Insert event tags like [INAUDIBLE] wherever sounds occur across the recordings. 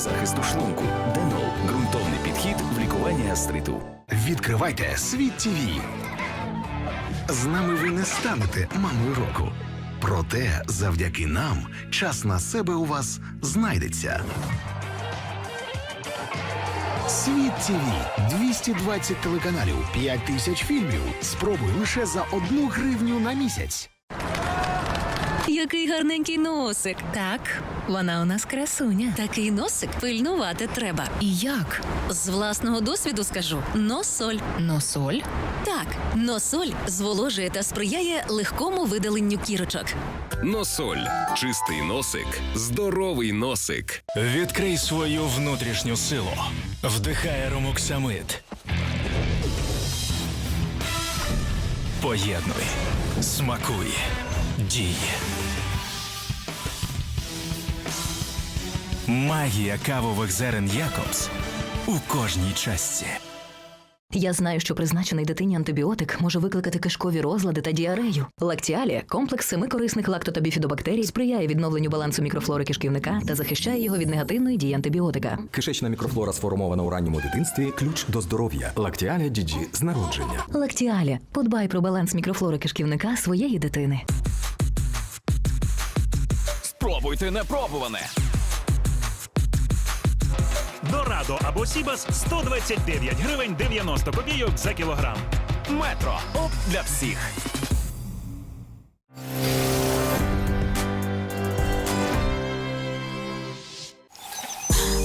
захисту шлунку. Денол ґрунтовний підхід в лікуванні гастриту. Відкривайте світ ТВ. З нами ви не станете мамою року. Проте, завдяки нам, час на себе у вас знайдеться. Світ ТВ 220 телеканалів, 5 тисяч фільмів. Спробуй лише за одну гривню на місяць. Який гарненький носик. Так, вона у нас красуня. Такий носик пильнувати треба. І як? З власного досвіду скажу: носоль. Носоль? Так, носоль зволожує та сприяє легкому видаленню кірочок. Носоль. Чистий носик. Здоровий носик. Відкрий свою внутрішню силу. Вдихай аромоксамит. Поєднуй. Смакуй. Дій. Магія кавових зерен Якобс у кожній частці. Я знаю, що призначений дитині антибіотик може викликати кишкові розлади та діарею. Лактіалі комплекс семи корисних лакто та біфідобактерій сприяє відновленню балансу мікрофлори кишківника та захищає його від негативної дії антибіотика. Кишечна мікрофлора сформована у ранньому дитинстві ключ до здоров'я. Лактіаля Діджі з народження. Лактіалі подбай про баланс мікрофлори кишківника своєї дитини. Спробуйте непробуване. Дорадо або Сібас 129 гривень 90 копійок за кілограм. Метро. Оп для всіх.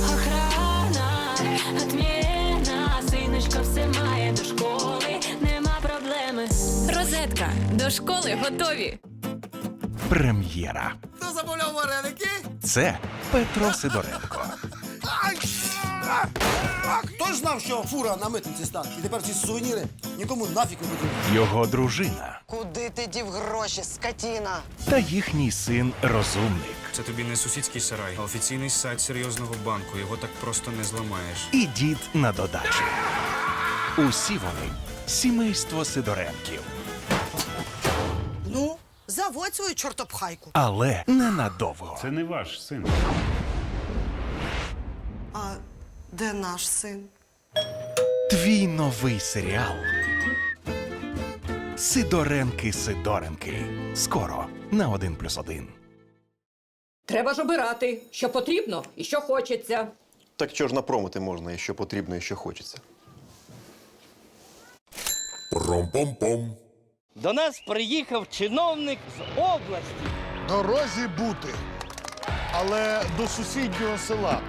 Охрана, отмена, синочка все має до школи, нема проблеми. Розетка до школи готові. Прем'єра. Хто замовляв вареники? Це Петро Сидоренко. Хто ж знав, що фура на митниці стане? І тепер ці сувеніри нікому нафіг не потрібні. Його дружина Куди ти дів гроші, скотіна? та їхній син розумник. Це тобі не сусідський сарай, а офіційний сайт серйозного банку. Його так просто не зламаєш. І дід на додачу. Усі вони сімейство Сидоренків. Ну, заводь свою чортопхайку. Але ненадовго. Це не ваш син. Де наш син? Твій новий серіал. Сидоренки Сидоренки. Скоро на 1 плюс 1. Треба ж обирати, що потрібно і що хочеться. Так що ж напромити можна, і що потрібно, і що хочеться. До нас приїхав чиновник з області. Дорозі бути, але до сусіднього села.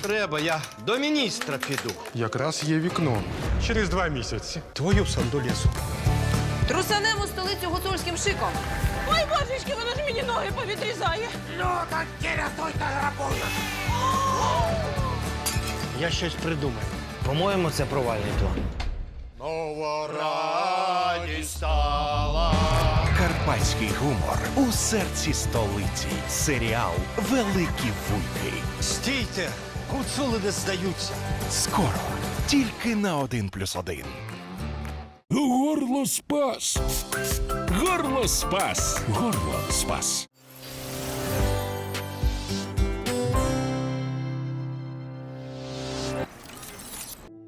Треба, я до міністра піду. Якраз є вікно. Через два місяці. Твою сам до лісу. Трусанемо столицю гуцульським шиком. Ой, божечки, воно ж мені ноги повідрізає. Я щось придумаю. По-моєму, це провальний план. Нова радість стала. Карпатський гумор у серці столиці. Серіал Великі вуйки. Стійте! Гуцули не здаються. Скоро тільки на 1 плюс 1. Горло спас. Горло спас. Горло спас.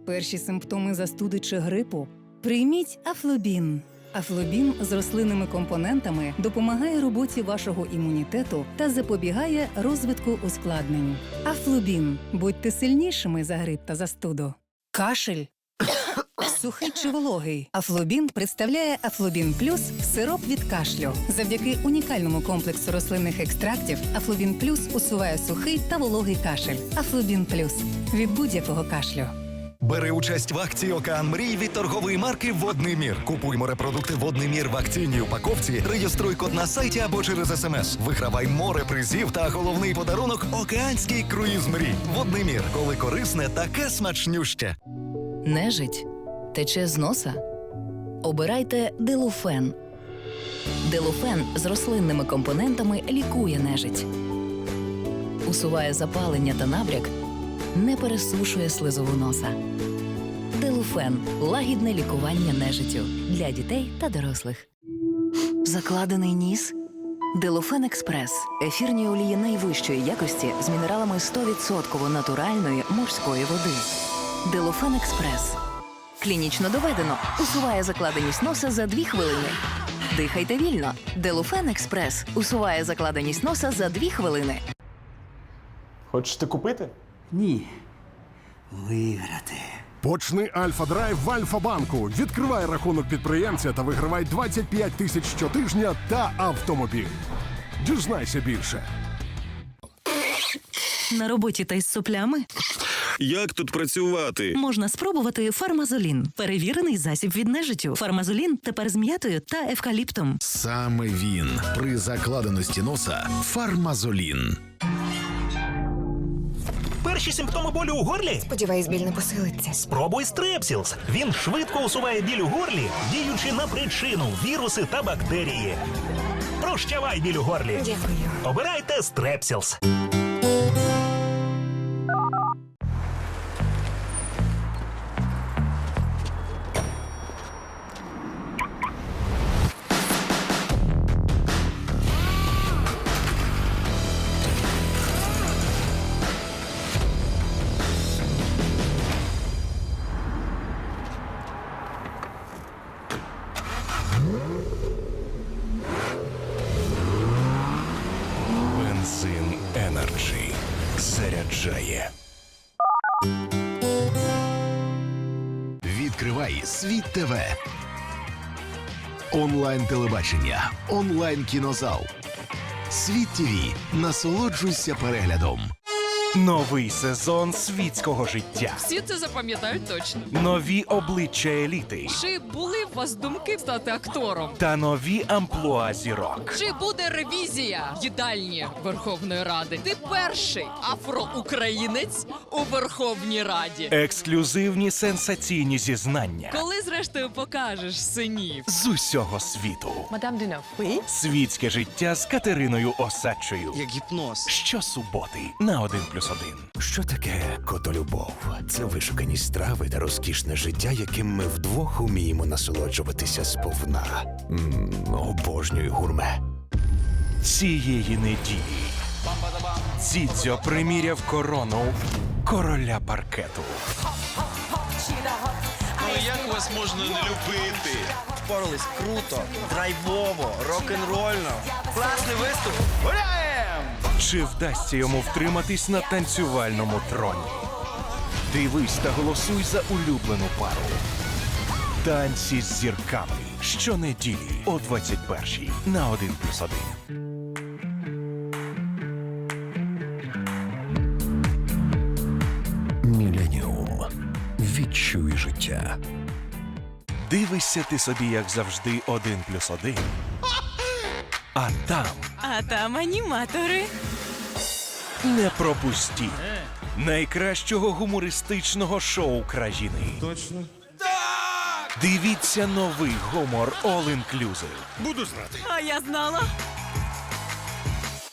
Перші симптоми застуди чи грипу. Прийміть афлобін. Афлобін з рослинними компонентами допомагає роботі вашого імунітету та запобігає розвитку ускладнень. Афлобін. Будьте сильнішими за грип та застуду. Кашель. [COUGHS] Сухий чи вологий. Афлобін представляє Афлобін Плюс сироп від кашлю. Завдяки унікальному комплексу рослинних екстрактів Афлобін Плюс усуває сухий та вологий кашель. Афлобін Плюс від будь-якого кашлю. Бери участь в акції Океан Мрій від торгової марки Водний мір. Купуй морепродукти Водний мір в акційній упаковці, реєструй код на сайті або через смс. Вигравай море призів та головний подарунок океанський круїз мрій. Водний мір, коли корисне, таке смачнюще. Нежить тече з носа. Обирайте Делуфен. Делуфен з рослинними компонентами лікує нежить. Усуває запалення та набряк, не пересушує слизову носа. Делуфен лагідне лікування нежиттю для дітей та дорослих. Закладений ніс. Делофен Експрес ефірні олії найвищої якості з мінералами 100% натуральної морської води. Делофен Експрес клінічно доведено. Усуває закладеність носа за 2 хвилини. Дихайте вільно. Делофен Експрес усуває закладеність носа за 2 хвилини. Хочете купити? Ні. Виграти. Почни Альфа Драйв в Альфа-банку. Відкривай рахунок підприємця та вигравай 25 тисяч щотижня та автомобіль. Дізнайся більше. На роботі та із соплями Як тут працювати? можна спробувати фармазолін. Перевірений засіб від нежиттю. Фармазолін тепер з м'ятою та евкаліптом. Саме він при закладеності носа фармазолін. Перші симптоми болю у горлі? Сподіваюсь, біль не посилиться. Спробуй стрепсілс. Він швидко усуває біль у горлі, діючи на причину віруси та бактерії. Прощавай біль у горлі. Дякую. Обирайте стрепсілс. Енерджі заряджає. Відкривай світ ТВ. Онлайн телебачення, онлайн кінозал. Світ ТВ. Насолоджуйся переглядом. Новий сезон світського життя. Всі це запам'ятають точно. Нові обличчя еліти Чи були у вас думки стати актором? та нові амплуа зірок. Чи буде ревізія їдальні Верховної Ради? Ти перший афроукраїнець у Верховній Раді. Ексклюзивні сенсаційні зізнання Коли зрештою покажеш синів? з усього світу. Мадам Дюноф. Світське життя з Катериною Осадчою. Як гіпноз. Щосуботи на 1 плюс 1. Що таке котолюбов? Це вишукані страви та розкішне життя, яким ми вдвох уміємо насолоджуватися сповна. М, обожнюю гурме. Цієї неділі Цідзьо приміряв корону короля паркету. Ну як вас можна не любити? Впорались круто, драйвово, рок-н-рольно. Класний виступ. Гуляєм! Чи вдасться йому втриматись на танцювальному троні? Дивись та голосуй за улюблену пару. Танці з зірками щонеділі о 21-й на 1 плюс 1. Міленіум. Відчуй життя. Дивишся ти собі, як завжди, 1 плюс 1. А там А там аніматори. не пропустіть найкращого гумористичного шоу країни. Точно? Дивіться новий гумор All Inclusive. Буду знати. А я знала.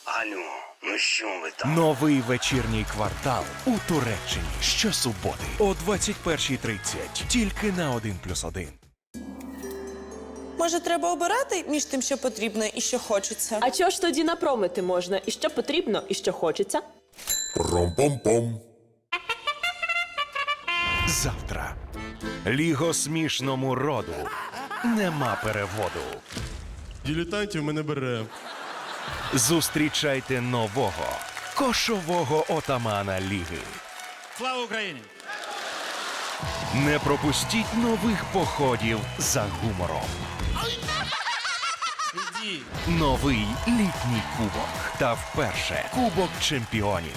Алло, ну що ви там? Новий вечірній квартал у Туреччині щосуботи о 21.30. Тільки на 1 плюс 1. Може, треба обирати між тим, що потрібно і що хочеться? А чого ж тоді напромити можна? І що потрібно, і що хочеться? Ром-пом-пом. Завтра. Ліго смішному роду. Нема переводу. Ділітантів ми не беремо. Зустрічайте нового кошового отамана ліги. Слава Україні! Не пропустіть нових походів за гумором. Новий літній кубок. Та вперше Кубок чемпіонів.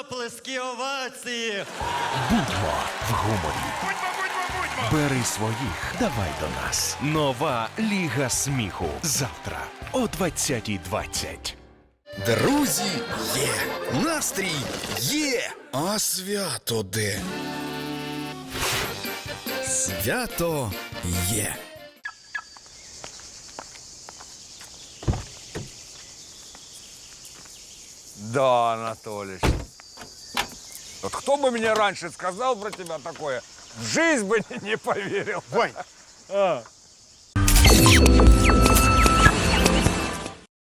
Оплески овації! Будьмо в гуморі. Бери своїх, давай до нас. Нова Ліга сміху. Завтра о 20.20. Друзі, є! Настрій є! А свято де? Свято є. Да, Анатолич. Вот кто бы мне раньше сказал про тебя такое, в жизнь бы [LAUGHS] не поверил. Вань, А,